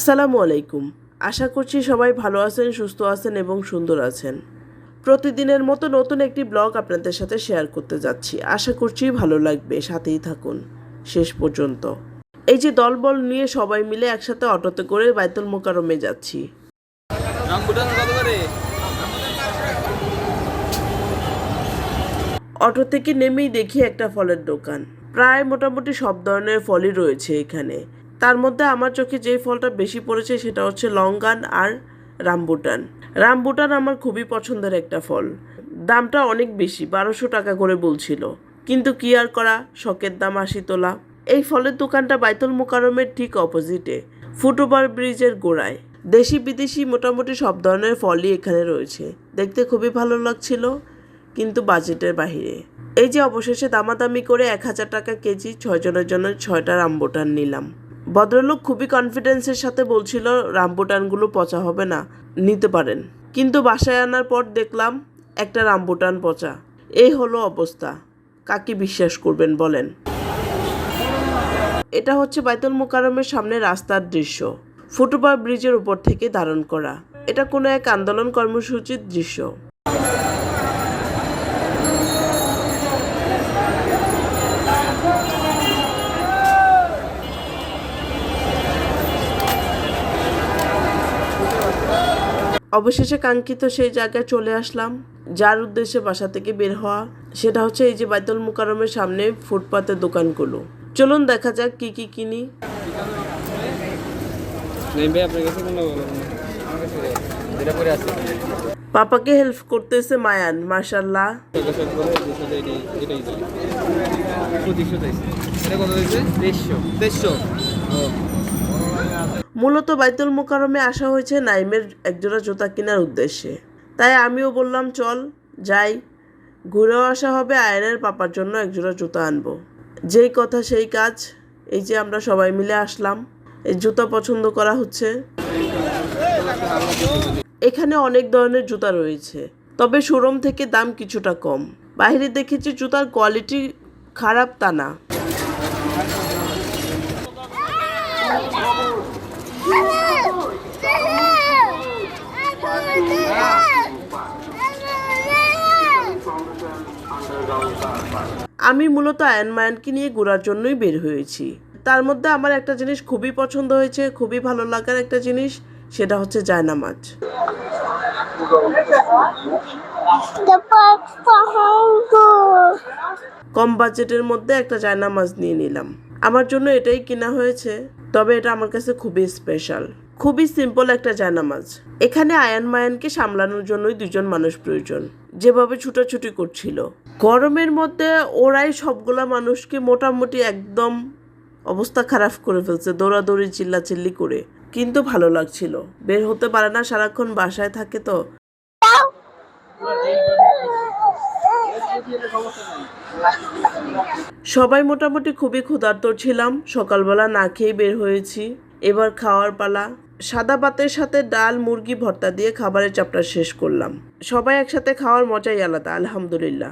আসসালামু আলাইকুম। আশা করছি সবাই ভালো আছেন, সুস্থ আছেন এবং সুন্দর আছেন। প্রতিদিনের মতো নতুন একটি ব্লগ আপনাদের সাথে শেয়ার করতে যাচ্ছি। আশা করছি ভালো লাগবে। সাথেই থাকুন। শেষ পর্যন্ত। এই যে দলবল নিয়ে সবাই মিলে একসাথে অটোতে করে বাইতুল মোকারমে যাচ্ছি। অটো থেকে নেমেই দেখি একটা ফলের দোকান। প্রায় মোটামুটি সব ধরনের ফলই রয়েছে এখানে। তার মধ্যে আমার চোখে যে ফলটা বেশি পড়েছে সেটা হচ্ছে লঙ্গান আর রামবুটান। রামবুটান আমার খুবই পছন্দের একটা ফল। দামটা অনেক বেশি, বারোশো টাকা করে বলছিল। কিন্তু কি আর করা, শখের দাম আশি তোলা। এই ফলের দোকানটা বাইতুল মোকারমের ঠিক অপোজিটে, ফুটওভার ব্রিজের গোড়ায়। দেশি বিদেশি মোটামুটি সব ধরনের ফলই এখানে রয়েছে। দেখতে খুবই ভালো লাগছিল, কিন্তু বাজেটের বাইরে এই যে অবশেষে দামাদামি করে এক হাজার টাকা কেজি ছয়জনের জন্য ছয়টা রামবুটান নিলাম। ভদ্রলোক খুবই কনফিডেন্সের সাথে বলছিল রামবুটানগুলো পচা হবে না, নিতে পারেন। কিন্তু বাসায় আনার পর দেখলাম, একটা রামবুটান পচা। এই হলো অবস্থা। কাকে বিশ্বাস করবেন বলেন? এটা হচ্ছে বাইতুল মোকারমের সামনে রাস্তার দৃশ্য। ফুটওভার ব্রিজের উপর থেকে ধারণ করা। এটা কোনো এক আন্দোলন কর্মসূচির দৃশ্য। অবশেষে কাঙ্ক্ষিত সেই জায়গায় চলে আসলাম যার উদ্দেশ্যে বাসা থেকে বের হওয়া। সেটা হচ্ছে এই যে বাইতুল মুকারমের সামনে ফুটপাতের দোকানগুলো। চলুন দেখা যাক কি কি কিনি। পাপাকে হেল্প করতেছে মায়ান মার্শাল্লাহ কাছে করে মূলত বাইতুল মোকারমে আসা হয়েছে নাইমের একজোড়া জুতা কেনার উদ্দেশ্যে। তাই আমিও বললাম, চল, যাই। ঘুরেও আসা হবে, আয়নের পাপার জন্য একজোড়া জুতা আনব। যেই কথা, সেই কাজ। এই যে আমরা সবাই মিলে আসলাম। এই জুতা পছন্দ করা হচ্ছে। এখানে অনেক ধরনের জুতা রয়েছে, তবে শোরুম থেকে দাম কিছুটা কম। বাইরে দেখেছি জুতার কোয়ালিটি খারাপ তা না। আমি মূলত আয়ন মায়ানকে নিয়ে ঘোরার জন্যই বের হয়েছি। তার মধ্যে আমার একটা জিনিস খুবই পছন্দ হয়েছে খুবই ভালো লাগার একটা জিনিস সেটা হচ্ছে জায়নামাজ. কম বাজেটের মধ্যে একটা জায়নামাজ নিয়ে নিলাম। আমার জন্য এটাই কিনা হয়েছে তবে এটা আমার কাছে খুবই স্পেশাল খুবই সিম্পল একটা জায়নামাজ এখানে আয়ান মায়ানকে সামলানোর জন্যই দুজন মানুষ প্রয়োজন, যেভাবে ছুটাছুটি করছিল। গরমের মধ্যে ওরাই সবগুলা মানুষকে মোটামুটি একদম অবস্থা খারাপ করে ফেলছে, দৌড়াদৌড়ি, চিল্লাচিল্লি করে। কিন্তু ভালো লাগছিল। বের হতে পারে না, সারাক্ষণ বাসায় থাকে তো। সবাই মোটামুটি খুবই ক্ষুধার্ত ছিলাম। সকালবেলা না খেয়ে বের হয়েছি। এবার খাওয়ার পালা। সাদা ভাতের সাথে ডাল, মুরগি ভর্তা দিয়ে খাবারের চাপটা শেষ করলাম। সবাই একসাথে খাওয়ার মজাই আলাদা, আলহামদুলিল্লাহ।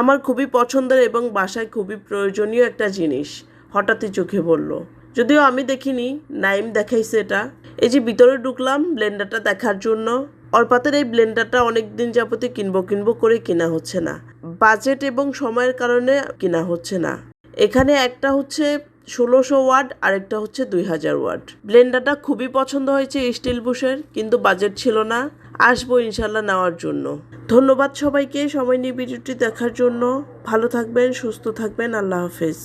আমার খুবই পছন্দের এবং বাসায় খুবই প্রয়োজনীয় একটা জিনিস, হঠাৎই চোখে পড়ল। যদিও আমি দেখিনি, নাইম দেখাইছে এটা। এই যে ভিতরে ঢুকলাম, ব্লেন্ডারটা দেখার জন্য। অল্পাতের এই ব্লেন্ডারটা অনেক দিন যাবতে কিনবো কিনবো করে কেনা হচ্ছে না। বাজেট এবং সময়ের কারণে কেনা হচ্ছে না। এখানে একটা হচ্ছে ষোলোশো ওয়াট আর একটা হচ্ছে দুই হাজার ওয়াট। ব্লেন্ডারটা খুবই পছন্দ হয়েছে স্টিল বুশের, কিন্তু বাজেট ছিল না। আসব ইনশাল্লাহ নেওয়ার জন্য। ধন্যবাদ সবাইকে সময় নিয়ে ভিডিওটি দেখার জন্য। ভালো থাকবেন, সুস্থ থাকবেন। আল্লাহ হাফেজ।